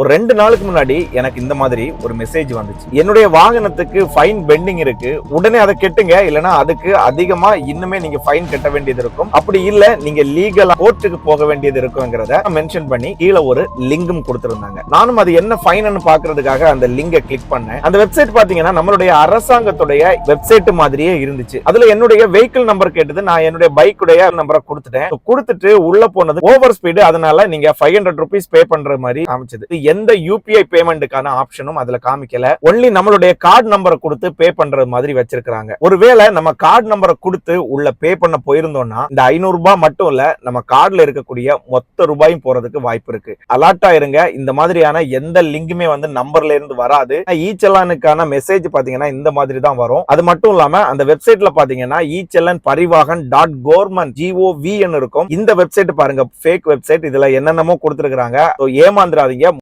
ஒரு ரெண்டு நாளுக்கு முன்னாடி எனக்கு இந்த மாதிரி ஒரு மெசேஜ் வந்துச்சு. என்னுடைய வாகனத்துக்கு ஃபைன் பெண்டிங் இருக்கு. உடனே அதை கெட்டுங்க. இல்லைன்னா அதுக்கு அதிகமா இன்னுமே நீங்க ஃபைன் கட்ட வேண்டியது இருக்கும். அப்படி இல்ல நீங்க லீகலா கோர்ட்டுக்கு போக வேண்டியது இருக்குங்கிறத மென்ஷன் பண்ணி கீழே ஒரு லிங்கும் கொடுத்திருந்தாங்க. நானும் அது என்ன ஃபைன்னு பாக்குறதுக்காக அந்த லிங்கை கிளிக் பண்ணேன். அந்த வெப்சைட் பாத்தீங்கன்னா நம்மளுடைய அரசாங்கத்துடைய வெப்சைட் மாதிரியே இருந்துச்சு. அதுல என்னுடைய வெஹிக்கிள் நம்பர் கேட்டது நான் என்னுடைய பைக்குடைய நம்பரை கொடுத்துட்டேன். கொடுத்துட்டு உள்ள போனது ஓவர் ஸ்பீடு அதனால நீங்க ஃபைவ் ஹண்ட்ரட் ருபீஸ் பே பண்ற மாதிரி காமிச்சது. எந்த யூபிஐ பேமெண்ட்டுக்கான ஆப்ஷனும் அதுல காமிக்கல. ஒன்லி நம்மளுடைய கார்டு நம்பரை கொடுத்து பே பண்றது மாதிரி வச்சிருக்காங்க ஒருவேளை நம்ம கார்டு நம்பரை கொடுத்து உள்ள பே பண்ண போயிருந்தோம்னா இந்த ஐநூறு ரூபாய் மட்டும் இல்ல நம்ம கார்டுல இருக்கக்கூடிய மொத்த ரூபாயும் போறதுக்கு வாய்ப்பு இருக்கு. அலர்ட்டா இருங்க. இந்த மாதிரியான எந்த லிங்குமே வந்து நம்பர்ல இருந்து வராது. ஈச்சலானுக்கான மெசேஜ் பாத்தீங்கன்னா இந்த மாதிரி தான் வரும். அது மட்டும் இல்லாம அந்த வெப்சைட்ல பாத்தீங்கன்னா echallan Parivahan dot government G O V இருக்கும். இந்த வெப்சைட் பாருங்க. ஃபேக் வெப்சைட் இதுல என்னென்னமோ கொடுத்துருக்காங்க ஏமாந்துடாதீங்க